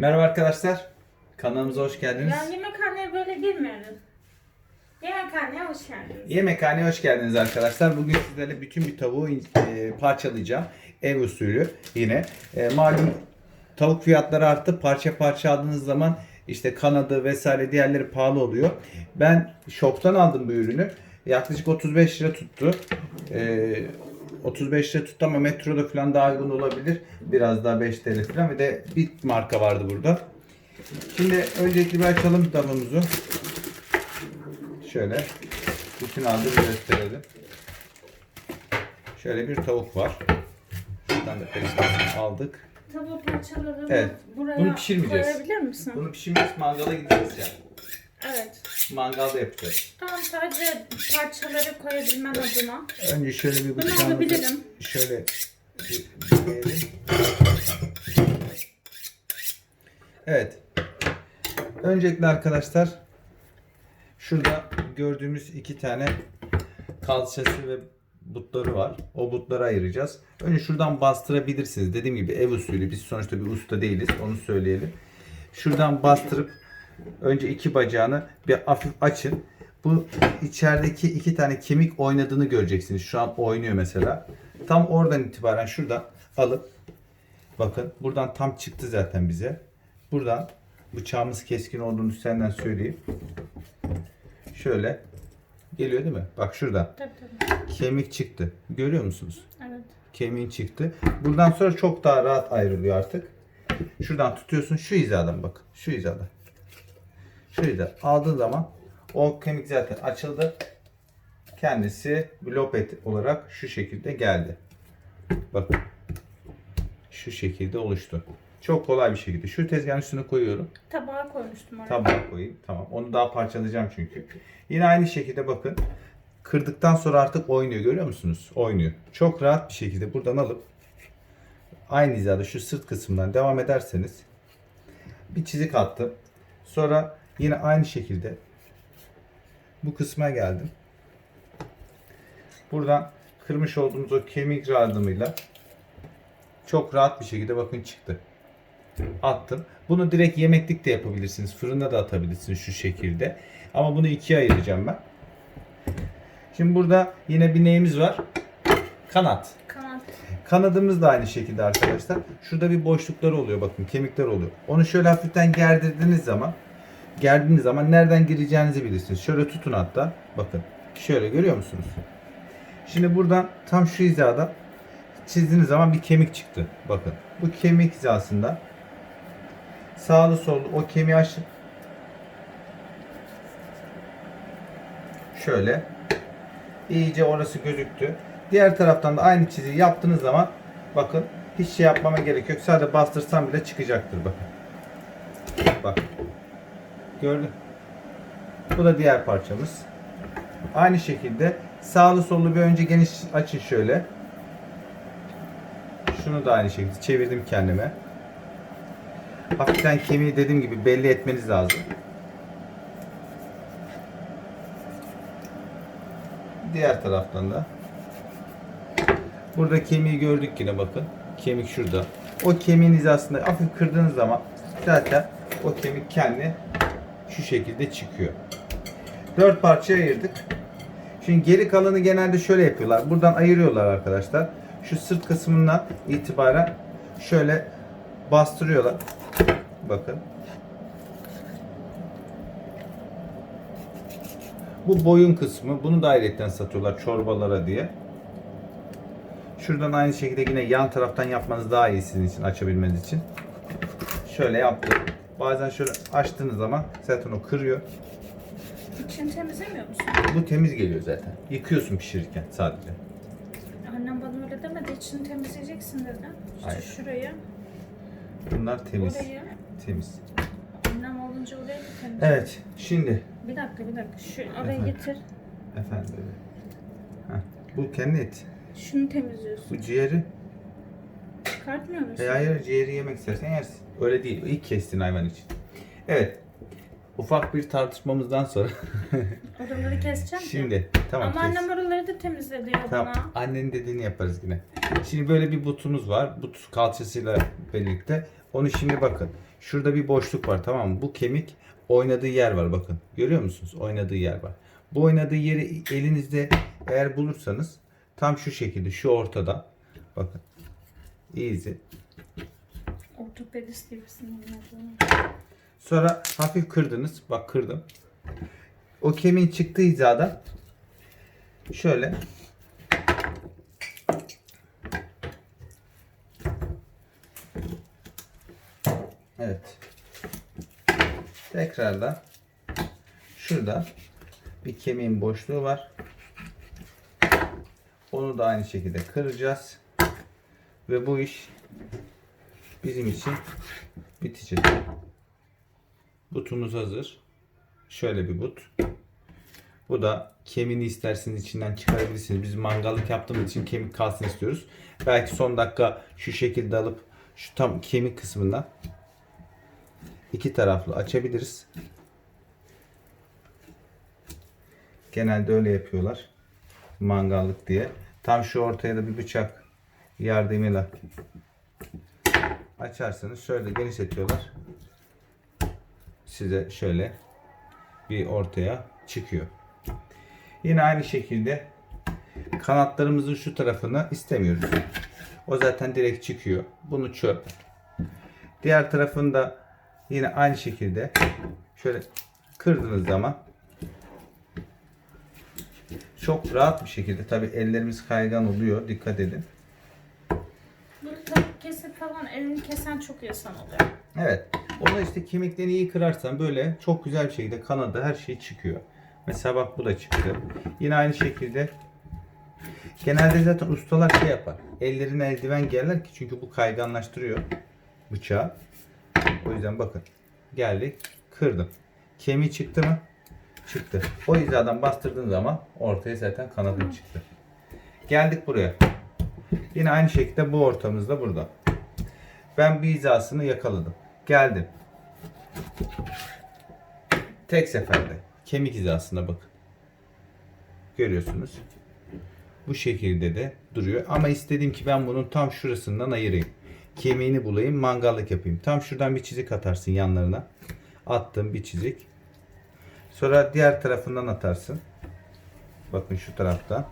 Merhaba arkadaşlar. Kanalımıza hoş geldiniz. Ya yemekhaneye böyle girmiyoruz. Yemekhaneye hoş geldiniz. Yemekhaneye hoş geldiniz arkadaşlar. Bugün sizlerle bütün bir tavuğu e, parçalayacağım. Ev usulü yine. E, malum tavuk fiyatları arttı. Parça parça aldığınız zaman işte kanadı vesaire diğerleri pahalı oluyor. Ben şoktan aldım bu ürünü. Yaklaşık 35 lira tuttu. E, 35 lira tuttu ama metroda falan daha uygun olabilir. Biraz daha 5 TL falan ve de bir marka vardı burada. Şimdi öncelikle bir açalım tavuğumuzu. Şöyle bütün bir gösterelim. Şöyle bir tavuk var. Şuradan da perisini aldık. Tavuğu parçalarını Evet. buraya Bunu pişirmeyeceğiz. koyabilir misin? Bunu pişirmeyeceğiz mangala gideceğiz ya. Evet. Mangalda yapacağız. Tamam sadece parçaları koyabilmen adına. Önce şöyle bir Bunu bıçağımızı alabilirim. şöyle bir diyelim. Evet. Öncelikle arkadaşlar şurada gördüğümüz iki tane kalçası ve butları var. O butları ayıracağız. Önce şuradan bastırabilirsiniz. Dediğim gibi ev usulü. Biz sonuçta bir usta değiliz. Onu söyleyelim. Şuradan bastırıp önce iki bacağını bir hafif açın. Bu içerideki iki tane kemik oynadığını göreceksiniz. Şu an oynuyor mesela. Tam oradan itibaren şuradan alıp bakın buradan tam çıktı zaten bize. Buradan bıçağımız keskin olduğunu senden söyleyeyim. Şöyle geliyor değil mi? Bak şuradan Tabii tabii. kemik çıktı. Görüyor musunuz? Evet. Kemiğin çıktı. Buradan sonra çok daha rahat ayrılıyor artık. Şuradan tutuyorsun şu hizadan bak. Şu hizada. Şu hizada. Aldığın zaman o kemik zaten açıldı. Kendisi lopet olarak şu şekilde geldi. Bakın. Şu şekilde oluştu. Çok kolay bir şekilde. Şu tezgahın üstüne koyuyorum. Tabağa koymuştum oraya. Tabağa koyayım. Tamam. Onu daha parçalayacağım çünkü. Yine aynı şekilde bakın. Kırdıktan sonra artık oynuyor. Görüyor musunuz? Oynuyor. Çok rahat bir şekilde buradan alıp aynı hizada şu sırt kısmından devam ederseniz bir çizik attım. Sonra yine aynı şekilde bu kısma geldim. Buradan kırmış olduğumuz o kemik yardımıyla çok rahat bir şekilde bakın çıktı attım. Bunu direkt yemeklik de yapabilirsiniz. Fırında da atabilirsiniz şu şekilde. Ama bunu ikiye ayıracağım ben. Şimdi burada yine bir neyimiz var? Kanat. Kanat. Kanadımız da aynı şekilde arkadaşlar. Şurada bir boşlukları oluyor bakın kemikler oluyor. Onu şöyle hafiften gerdirdiğiniz zaman gerdiğiniz zaman nereden gireceğinizi bilirsiniz. Şöyle tutun hatta. Bakın. Şöyle görüyor musunuz? Şimdi buradan tam şu hizada çizdiğiniz zaman bir kemik çıktı. Bakın. Bu kemik hizasında sağlı sollu o kemiği açıp şöyle iyice orası gözüktü. Diğer taraftan da aynı çiziyi yaptığınız zaman bakın hiç şey yapmama gerek yok. Sadece bastırsam bile çıkacaktır bakın. Bak. Gördün. Bu da diğer parçamız. Aynı şekilde sağlı sollu bir önce geniş açın şöyle. Şunu da aynı şekilde çevirdim kendime. Hafiften kemiği dediğim gibi belli etmeniz lazım. Diğer taraftan da Burada kemiği gördük yine bakın. Kemik şurada. O kemiğin hizasında hafif kırdığınız zaman zaten o kemik kendi şu şekilde çıkıyor. Dört parçaya ayırdık. Şimdi geri kalanı genelde şöyle yapıyorlar. Buradan ayırıyorlar arkadaşlar. Şu sırt kısmından itibaren şöyle bastırıyorlar. Bakın. Bu boyun kısmı. Bunu da ayrıyetten satıyorlar çorbalara diye. Şuradan aynı şekilde yine yan taraftan yapmanız daha iyi sizin için açabilmeniz için. Şöyle yaptım. Bazen şöyle açtığınız zaman zaten o kırıyor. İçini temizlemiyor musun? Bu temiz geliyor zaten. Yıkıyorsun pişirirken sadece. Annem bana öyle demedi. İçini temizleyeceksin dedi. İşte Hayır. şurayı, Bunlar temiz. orayı. Temiz. Annem olunca orayı da temizle. Evet. Şimdi Bir dakika bir dakika. Şu orayı Efendim? getir. efendim. Heh, Bu kendi et. Şunu temizliyorsun. Bu ciğeri. Çıkartmıyor musun? E hayır ciğeri yemek istersen yersin. Öyle değil. İlk kestin hayvan için. Evet. Ufak bir tartışmamızdan sonra. Oraları keseceğim. Şimdi tamam Ama kes. annem oraları da temizle diyor Tamam. bana. Annenin dediğini yaparız yine. Şimdi böyle bir butumuz var. But kalçasıyla birlikte. Onu şimdi bakın. Şurada bir boşluk var tamam mı? Bu kemik oynadığı yer var bakın. Görüyor musunuz? Oynadığı yer var. Bu oynadığı yeri elinizde eğer bulursanız tam şu şekilde şu ortada. Bakın. Easy. Ortopedist gibisin. Sonra hafif kırdınız. Bak kırdım. O kemiğin çıktığı hizada şöyle Evet. Tekrardan şurada bir kemiğin boşluğu var. Onu da aynı şekilde kıracağız. Ve bu iş bizim için bitecek. Butumuz hazır. Şöyle bir but. Bu da kemiğini isterseniz içinden çıkarabilirsiniz. Biz mangallık yaptığımız için kemik kalsın istiyoruz. Belki son dakika şu şekilde alıp şu tam kemik kısmından iki taraflı açabiliriz. Genelde öyle yapıyorlar. Mangallık diye. Tam şu ortaya da bir bıçak yardımıyla açarsanız şöyle genişletiyorlar size şöyle bir ortaya çıkıyor. Yine aynı şekilde kanatlarımızın şu tarafını istemiyoruz. O zaten direkt çıkıyor. Bunu çöp. Diğer tarafında yine aynı şekilde şöyle kırdığınız zaman çok rahat bir şekilde tabi ellerimiz kaygan oluyor. Dikkat edin. Böyle tavuk kesip falan elini kesen çok insan oluyor. Evet. Onu işte kemiklerini iyi kırarsan böyle çok güzel bir şekilde kanadı her şey çıkıyor. Mesela bak bu da çıktı. Yine aynı şekilde genelde zaten ustalar şey yapar. Ellerine eldiven giyerler ki çünkü bu kayganlaştırıyor bıçağı. O yüzden bakın. Geldik. Kırdım. Kemiği çıktı mı? Çıktı. O hizadan bastırdığın zaman ortaya zaten kanadın çıktı. Geldik buraya. Yine aynı şekilde bu ortamızda burada. Ben bir hizasını yakaladım. Geldim. Tek seferde. Kemik hizasına bakın. Görüyorsunuz. Bu şekilde de duruyor. Ama istedim ki ben bunun tam şurasından ayırayım. Kemiğini bulayım, mangallık yapayım. Tam şuradan bir çizik atarsın yanlarına. Attım bir çizik. Sonra diğer tarafından atarsın. Bakın şu tarafta.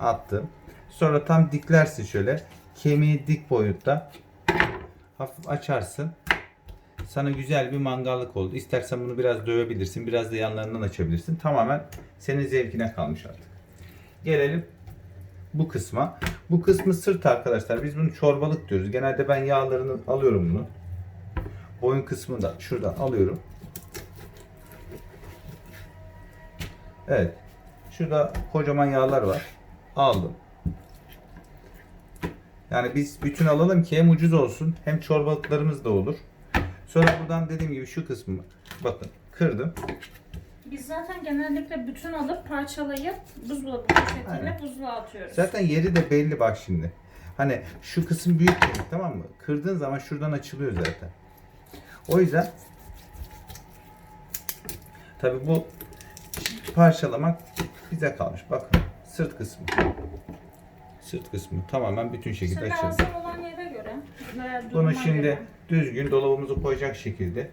Attım. Sonra tam diklersin şöyle. Kemiği dik boyutta. Hafif açarsın. Sana güzel bir mangallık oldu. İstersen bunu biraz dövebilirsin. Biraz da yanlarından açabilirsin. Tamamen senin zevkine kalmış artık. Gelelim bu kısma. Bu kısmı sırt arkadaşlar. Biz bunu çorbalık diyoruz. Genelde ben yağlarını alıyorum bunu. Boyun kısmını da şuradan alıyorum. Evet. Şurada kocaman yağlar var. Aldım. Yani biz bütün alalım ki hem ucuz olsun hem çorbalıklarımız da olur. Sonra buradan dediğim gibi şu kısmı bakın kırdım. Biz zaten genellikle bütün alıp parçalayıp buzdolabı poşetiyle Aynen. buzluğa atıyoruz. Zaten yeri de belli bak şimdi. Hani şu kısım büyük kemik tamam mı? Kırdığın zaman şuradan açılıyor zaten. O yüzden tabi bu parçalamak bize kalmış. Bakın sırt kısmı. Sırt kısmı tamamen bütün şekilde Şimdi açıldı. lazım olan yere göre. Bunu şimdi göre, düzgün dolabımıza koyacak şekilde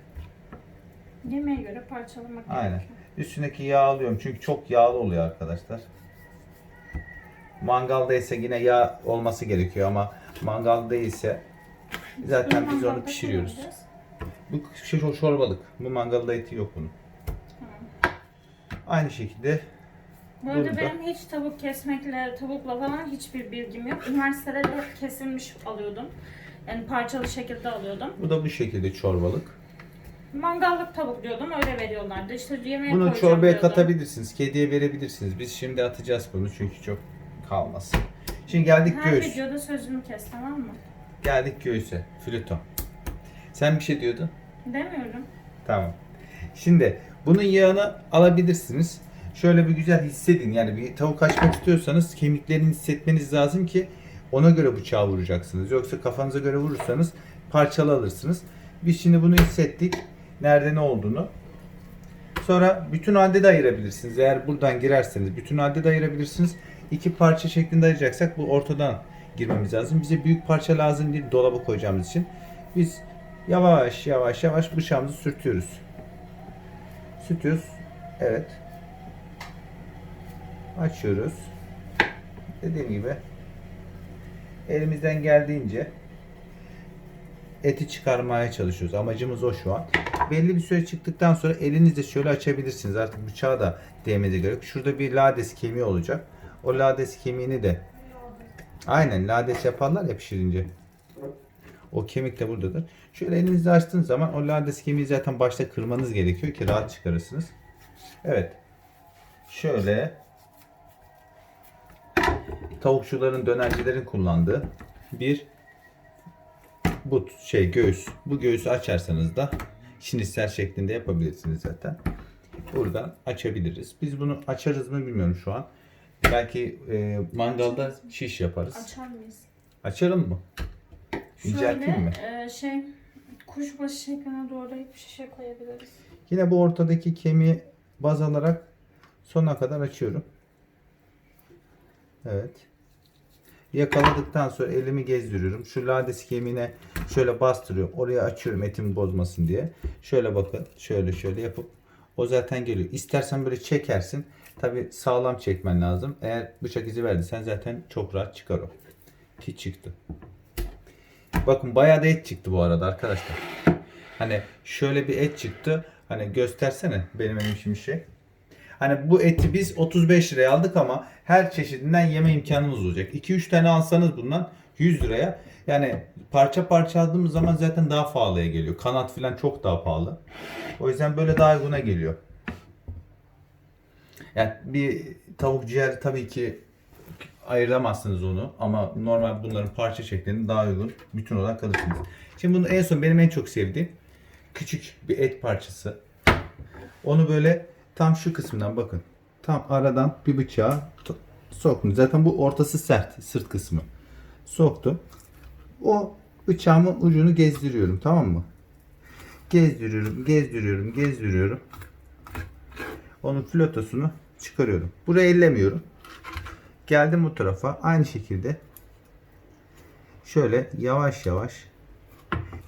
yemeğe göre parçalamak Aynen. gerekiyor. Üstündeki yağ alıyorum çünkü çok yağlı oluyor arkadaşlar. Mangalda ise yine yağ olması gerekiyor ama mangal değilse zaten biz onu Mangalda pişiriyoruz. koyacağız. Bu şey çorbalık. Bu mangalda eti yok bunun. Aynı şekilde Bu arada Burada. benim hiç tavuk kesmekle, tavukla falan hiçbir bilgim yok. Üniversitede de kesilmiş alıyordum. Yani parçalı şekilde alıyordum. bu da bu şekilde çorbalık. Mangallık tavuk diyordum öyle veriyorlardı. İşte yemeğe Bunu koyacağım çorbaya diyordum. katabilirsiniz. Kediye verebilirsiniz. Biz şimdi atacağız bunu çünkü çok kalmasın. Şimdi geldik Her göğüs. videoda sözümü kes tamam mı? Geldik göğüse. Flüton. Sen bir şey diyordun. Demiyorum. Tamam. Şimdi bunun yağını alabilirsiniz. Şöyle bir güzel hissedin. Yani bir tavuk açmak istiyorsanız kemiklerini hissetmeniz lazım ki ona göre bıçağı vuracaksınız. Yoksa kafanıza göre vurursanız parçalı alırsınız. Biz şimdi bunu hissettik. Nerede ne olduğunu. Sonra bütün halde de ayırabilirsiniz. Eğer buradan girerseniz bütün halde de ayırabilirsiniz. iki parça şeklinde ayıracaksak bu ortadan girmemiz lazım. Bize büyük parça lazım değil dolaba koyacağımız için. Biz yavaş yavaş yavaş bıçağımızı sürtüyoruz. Sürtüyoruz. Evet. Açıyoruz. Dediğim gibi elimizden geldiğince eti çıkarmaya çalışıyoruz. Amacımız o şu an. Belli bir süre çıktıktan sonra elinizle şöyle açabilirsiniz. Artık bıçağa da değmenize gerek. Şurada bir lades kemiği olacak. O lades kemiğini de aynen lades yaparlar ya pişirince. O kemik de buradadır. Şöyle elinizle açtığınız zaman o lades kemiği zaten başta kırmanız gerekiyor ki rahat çıkarırsınız. Evet. Şöyle tavukçuların, dönercilerin kullandığı bir bu şey göğüs. Bu göğüsü açarsanız da şinisel şeklinde yapabilirsiniz zaten. Buradan açabiliriz. Biz bunu açarız mı bilmiyorum şu an. Belki e, mangalda şiş yaparız. Açar mıyız? Açalım mı? İncelteyim mi? Şöyle e, şey kuşbaşı şekline doğrayıp şişe koyabiliriz. Yine bu ortadaki kemiği baz alarak sona kadar açıyorum. Evet. Yakaladıktan sonra elimi gezdiriyorum. Şu lades kemiğine şöyle bastırıyorum. Oraya açıyorum etimi bozmasın diye. Şöyle bakın. Şöyle şöyle yapıp o zaten geliyor. İstersen böyle çekersin. Tabi sağlam çekmen lazım. Eğer bıçak izi verdiysen zaten çok rahat çıkar o. Ki çıktı. Bakın bayağı da et çıktı bu arada arkadaşlar. Hani şöyle bir et çıktı. Hani göstersene benim elim şimdi şey. Hani bu eti biz 35 liraya aldık ama her çeşidinden yeme imkanımız olacak. 2-3 tane alsanız bundan 100 liraya. Yani parça parça aldığımız zaman zaten daha pahalıya geliyor. Kanat falan çok daha pahalı. O yüzden böyle daha uyguna geliyor. Yani bir tavuk ciğer tabii ki ayıramazsınız onu ama normal bunların parça şeklinde daha uygun bütün olarak alırsınız. Şimdi bunu en son benim en çok sevdiğim küçük bir et parçası. Onu böyle tam şu kısmından bakın. Tam aradan bir bıçağı soktum. Zaten bu ortası sert sırt kısmı. Soktum. O bıçağımın ucunu gezdiriyorum tamam mı? Gezdiriyorum, gezdiriyorum, gezdiriyorum. Onun flotosunu çıkarıyorum. Burayı ellemiyorum. Geldim bu tarafa. Aynı şekilde şöyle yavaş yavaş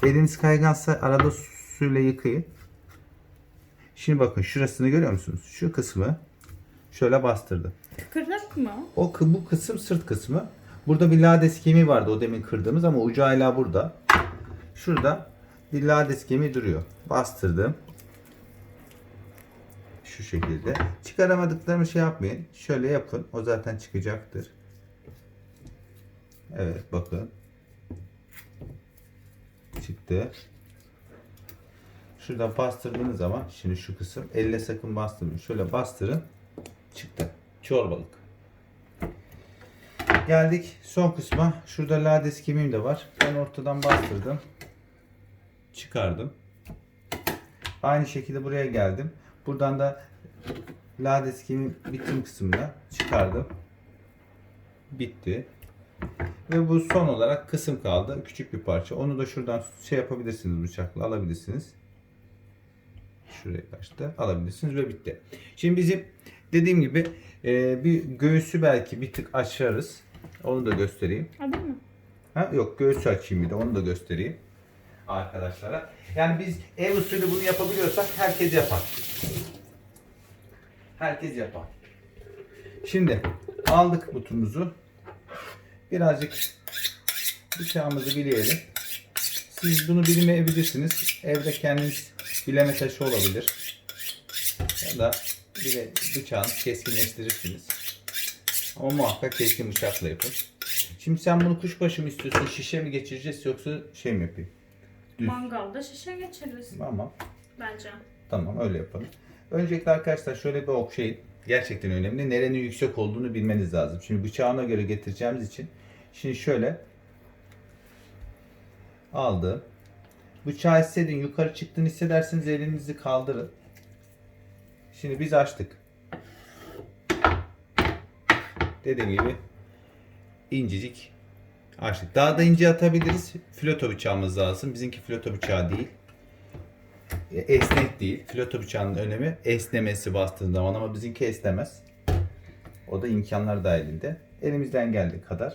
eliniz kaygansa arada suyla yıkayın. Şimdi bakın şurasını görüyor musunuz? Şu kısmı şöyle bastırdım. Kıkırdak mı? O bu kısım sırt kısmı. Burada bir lades kemiği vardı o demin kırdığımız ama ucu hala burada. Şurada bir lades kemiği duruyor. Bastırdım. Şu şekilde. Çıkaramadıklarımı şey yapmayın. Şöyle yapın. O zaten çıkacaktır. Evet bakın. Çıktı. Şuradan bastırdığınız zaman şimdi şu kısım elle sakın bastırmayın. Şöyle bastırın. Çıktı. Çorbalık. Geldik son kısma. Şurada lades kemiğim de var. Ben ortadan bastırdım. Çıkardım. Aynı şekilde buraya geldim. Buradan da lades kemiğin bitim kısmına çıkardım. Bitti. Ve bu son olarak kısım kaldı. Küçük bir parça. Onu da şuradan şey yapabilirsiniz bıçakla alabilirsiniz. Şuraya kaçtı. Alabilirsiniz ve bitti. Şimdi bizim dediğim gibi e, bir göğsü belki bir tık açarız. Onu da göstereyim. Hadi mi? Ha, yok göğsü açayım bir de onu da göstereyim arkadaşlara. Yani biz ev usulü bunu yapabiliyorsak herkes yapar. Herkes yapar. Şimdi aldık butumuzu. Birazcık bıçağımızı bileyelim. Siz bunu bilmeyebilirsiniz. Evde kendiniz bileme taşı olabilir. Ya da bile bıçağınızı keskinleştirirsiniz. Ama muhakkak keskin bıçakla yapın. Şimdi sen bunu kuşbaşı mı istiyorsun? Şişe mi geçireceğiz yoksa şey mi yapayım? Düz. Mangalda şişe geçiririz Tamam. bence. Tamam öyle yapalım. Öncelikle arkadaşlar şöyle bir okşayın. Gerçekten önemli. Nerenin yüksek olduğunu bilmeniz lazım. Şimdi bıçağına göre getireceğimiz için. Şimdi şöyle aldım. Bıçağı hissedin. Yukarı çıktığını hissedersiniz elinizi kaldırın. Şimdi biz açtık. Dediğim gibi incecik açtık. Daha da ince atabiliriz. Filoto bıçağımız lazım. Bizimki filoto bıçağı değil esnek değil. Filoto bıçağının önemi esnemesi bastığın zaman ama bizimki esnemez. O da imkanlar dahilinde. Elimizden geldiği kadar.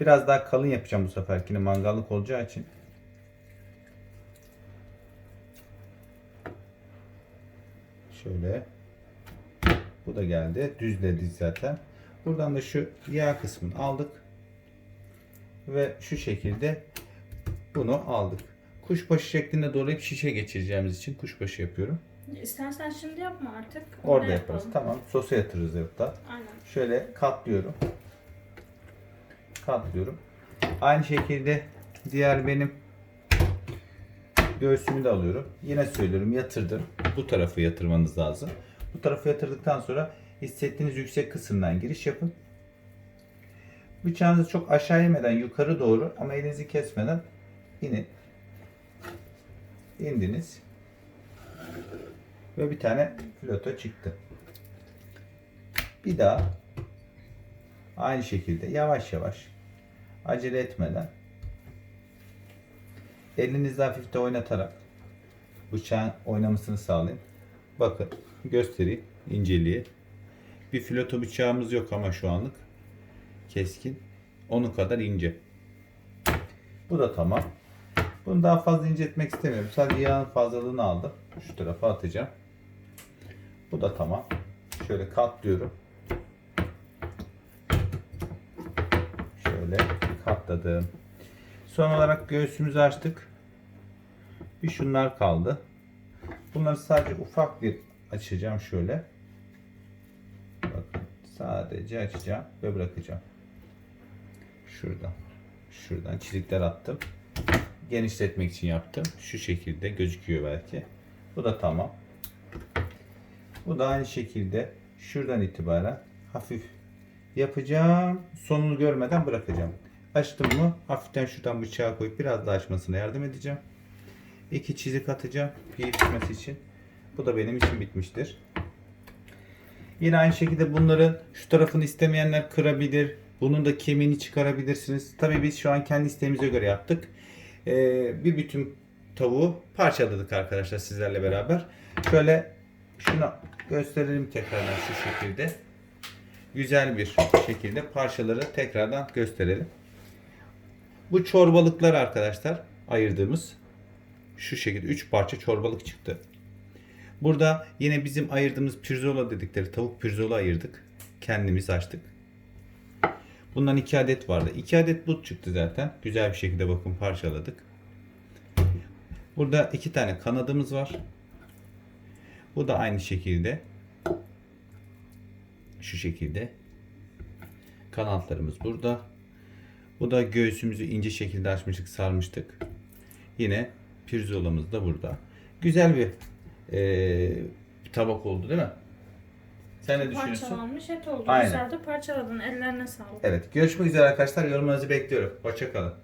Biraz daha kalın yapacağım bu seferkini mangallık olacağı için. Şöyle. Bu da geldi. Düzledi zaten. Buradan da şu yağ kısmını aldık. Ve şu şekilde bunu aldık. Kuşbaşı şeklinde doğrayıp şişe geçireceğimiz için kuşbaşı yapıyorum. İstersen şimdi yapma artık. Orada Orada yaparız. yapalım. Tamam. Sosa yatırırız hatta. Aynen. Şöyle katlıyorum. Katlıyorum. Aynı şekilde diğer benim göğsümü de alıyorum. Yine söylüyorum yatırdım. Bu tarafı yatırmanız lazım. Bu tarafı yatırdıktan sonra hissettiğiniz yüksek kısımdan giriş yapın. Bıçağınızı çok aşağı inmeden yukarı doğru ama elinizi kesmeden inin. İndiniz. Ve bir tane filoto çıktı. Bir daha aynı şekilde yavaş yavaş acele etmeden elinizle hafif de oynatarak bıçağın oynamasını sağlayın. Bakın göstereyim inceliği. Bir filoto bıçağımız yok ama şu anlık keskin. Onun kadar ince. Bu da tamam. Bunu daha fazla inceltmek istemiyorum. Sadece yağın fazlalığını aldım. Şu tarafa atacağım. Bu da tamam. Şöyle katlıyorum. Şöyle katladım. Son olarak göğsümüzü açtık. Bir şunlar kaldı. Bunları sadece ufak bir açacağım şöyle. Bakın sadece açacağım ve bırakacağım. Şuradan. Şuradan çizikler attım. Genişletmek için yaptım. Şu şekilde gözüküyor belki. Bu da tamam. Bu da aynı şekilde şuradan itibaren hafif yapacağım. Sonunu görmeden bırakacağım. Açtım mı hafiften şuradan bıçağı koyup biraz daha açmasına yardım edeceğim. İki çizik atacağım pişmesi için. Bu da benim için bitmiştir. Yine aynı şekilde bunların şu tarafını istemeyenler kırabilir. Bunun da kemiğini çıkarabilirsiniz. Tabii biz şu an kendi isteğimize göre yaptık. Ee, bir bütün tavuğu parçaladık arkadaşlar sizlerle beraber. Şöyle şunu gösterelim tekrardan şu şekilde. Güzel bir şekilde parçaları tekrardan gösterelim. Bu çorbalıklar arkadaşlar ayırdığımız şu şekilde 3 parça çorbalık çıktı. Burada yine bizim ayırdığımız pirzola dedikleri tavuk pirzola ayırdık. Kendimiz açtık. Bundan 2 adet vardı. 2 adet but çıktı zaten. Güzel bir şekilde bakın parçaladık. Burada 2 tane kanadımız var. Bu da aynı şekilde. Şu şekilde. Kanatlarımız burada. Bu da göğsümüzü ince şekilde açmıştık, sarmıştık. Yine pirzolamız da burada. Güzel bir bir tabak oldu değil mi? Sen ne düşünüyorsun? Parçalanmış et oldu. Aynen. Güzel de parçaladın. Ellerine sağlık. Evet. Görüşmek üzere arkadaşlar. Yorumlarınızı bekliyorum. Hoşçakalın.